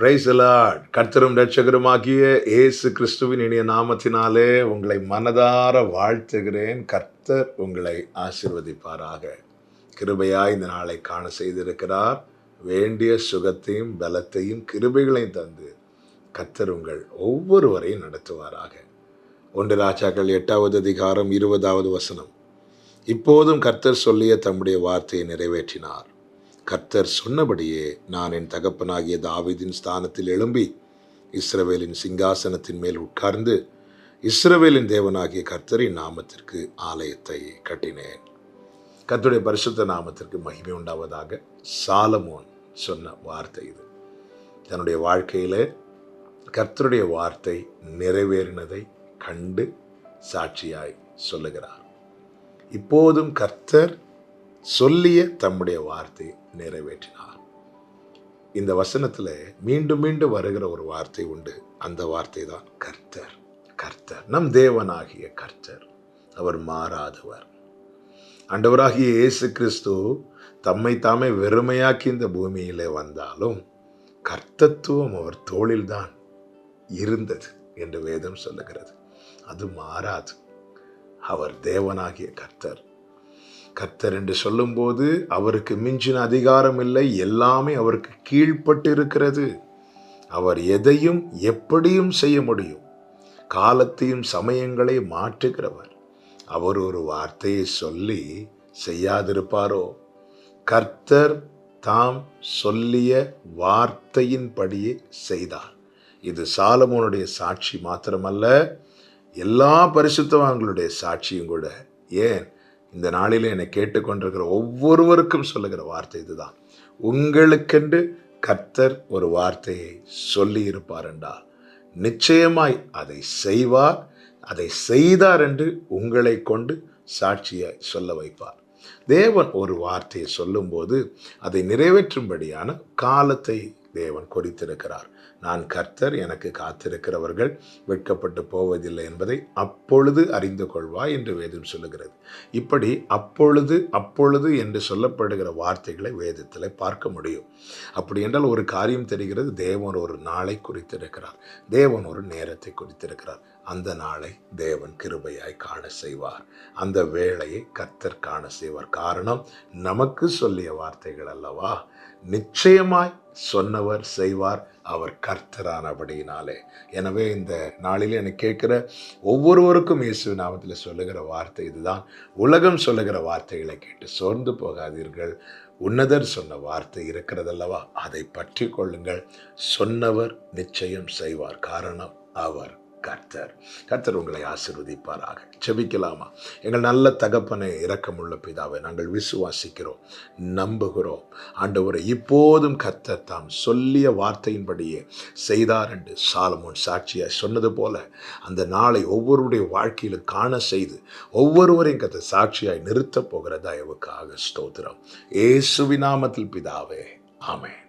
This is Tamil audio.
பிரைசலாட் கர்த்தரும் ரட்சகருமாகிய இயேசு கிறிஸ்துவின் இனிய நாமத்தினாலே உங்களை மனதார வாழ்த்துகிறேன். கர்த்தர் உங்களை ஆசிர்வதிப்பாராக. கிருபையாய் இந்த நாளை காண செய்திருக்கிறார். வேண்டிய சுகத்தையும் பலத்தையும் கிருபைகளையும் தந்து கர்த்தர் உங்கள் ஒவ்வொருவரையும் நடத்துவாராக. ஒன்று ராஜாக்கள் எட்டாவது அதிகாரம் இருபதாவது வசனம். இப்போதும் கர்த்தர் சொல்லிய தம்முடைய வார்த்தையை நிறைவேற்றினார். கர்த்தர் சொன்னபடியே நான் என் தகப்பனாகிய தாவீதின் ஸ்தானத்தில் எழும்பி இஸ்ரவேலின் சிங்காசனத்தின் மேல் உட்கார்ந்து இஸ்ரவேலின் தேவனாகிய கர்த்தரின் நாமத்திற்கு ஆலயத்தை கட்டினேன். கர்த்தருடைய பரிசுத்த நாமத்திற்கு மகிமை உண்டாவதாக சாலமோன் சொன்ன வார்த்தை இது. தன்னுடைய வாழ்க்கையில் கர்த்தருடைய வார்த்தை நிறைவேறினதை கண்டு சாட்சியாய் சொல்லுகிறார். இப்போதும் கர்த்தர் சொல்லிய தம்முடைய வார்த்தை நிறைவேற்றினார். இந்த வசனத்தில் மீண்டும் மீண்டும் வருகிற ஒரு வார்த்தை உண்டு. அந்த வார்த்தை தான் கர்த்தர். கர்த்தர். நம் தேவனாகிய கர்த்தர். அவர் மாறாதவர். ஆண்டவராகிய இயேசு கிறிஸ்து தம்மை தாமே வெறுமையாக்கி இந்த பூமியிலே வந்தாலும் கர்த்தத்துவம் அவர் தோளில்தான் இருந்தது என்று வேதம் சொல்லுகிறது. அது மாறாது. அவர் தேவனாகிய கர்த்தர். கர்த்தர் என்று சொல்லும்போது அவருக்கு மிஞ்சின அதிகாரம் இல்லை எல்லாமே அவருக்கு கீழ்ப்பட்டு இருக்கிறது அவர் எதையும் எப்படியும் செய்ய முடியும். காலத்தையும் சமயங்களை மாற்றுகிறவர். அவர் ஒரு வார்த்தையை சொல்லி செய்யாதிருப்பாரோ? கர்த்தர் தாம் சொல்லிய வார்த்தையின்படியே செய்தார். இது சாலமோனுடைய சாட்சி மாத்திரமல்ல எல்லா பரிசுத்தவான்களுடைய சாட்சியும் கூட. ஏன்? இந்த நாளில் என்னை கேட்டுக்கொண்டிருக்கிற ஒவ்வொருவருக்கும் சொல்லுகிற வார்த்தை இதுதான். உங்களுக்கென்று கர்த்தர் ஒரு வார்த்தையை சொல்லி இருப்பார் என்றால் நிச்சயமாய் அதை செய்வார் அதை செய்தார் என்று உங்களை கொண்டு சாட்சியாய் சொல்ல வைப்பார். தேவன் ஒரு வார்த்தையை சொல்லும்போது அதை நிறைவேற்றும்படியான காலத்தை தேவன் குறித்திருக்கிறார் நான் கர்த்தர் எனக்கு காத்திருக்கிறவர்கள் வெட்கப்பட்டு போவதில்லை என்பதை அப்பொழுது அறிந்து கொள்வாய் என்று வேதம் சொல்லுகிறது. இப்படி அப்பொழுது அப்பொழுது என்று சொல்லப்படுகிற வார்த்தைகளை வேதத்தில் பார்க்க முடியும். அப்படி என்றால் ஒரு காரியம் தெரிகிறது. தேவன் ஒரு நாளை குறித்திருக்கிறார். தேவன் ஒரு நேரத்தை குறித்திருக்கிறார். அந்த நாளை தேவன் கிருபையாய் காண செய்வார். அந்த வேளையை கர்த்தர் காண செய்வார். காரணம் நமக்கு சொல்லிய வார்த்தைகள் அல்லவா? நிச்சயமாய் சொன்னவர் செய்வார் அவர் கர்த்தரானபடியினாலே. எனவே இந்த நாளில் எனக்கு கேட்குற ஒவ்வொருவருக்கும் இயேசு நாமத்தில் சொல்லுகிற வார்த்தை இதுதான். உலகம் சொல்லுகிற வார்த்தைகளை கேட்டு சோர்ந்து போகாதீர்கள். உன்னதர் சொன்ன வார்த்தை இருக்கிறதல்லவா? அதை பற்றி கொள்ளுங்கள். சொன்னவர் நிச்சயம் செய்வார். காரணம் அவர் கர்த்தர். கர்த்தர் உங்களை ஆசிர்வதிப்பாராக. செபிக்கலாமா எங்கள் நல்ல தகப்பனை இரக்கமுள்ள பிதாவை நாங்கள் விசுவாசிக்கிறோம் நம்புகிறோம். ஆண்டவரை இப்போதும் கர்த்தர் தாம் சொல்லிய வார்த்தையின்படியே செய்தார் என்று சாலமோன் சாட்சியாய் சொன்னது போல அந்த நாளை ஒவ்வொருடைய வாழ்க்கையிலும் காண செய்து ஒவ்வொருவரையும் கத்த சாட்சியாய் நிறுத்தப் போகிற தயவுக்காக ஸ்தோத்திரம். ஏசுவிநாமத்தில் பிதாவே ஆமேன்.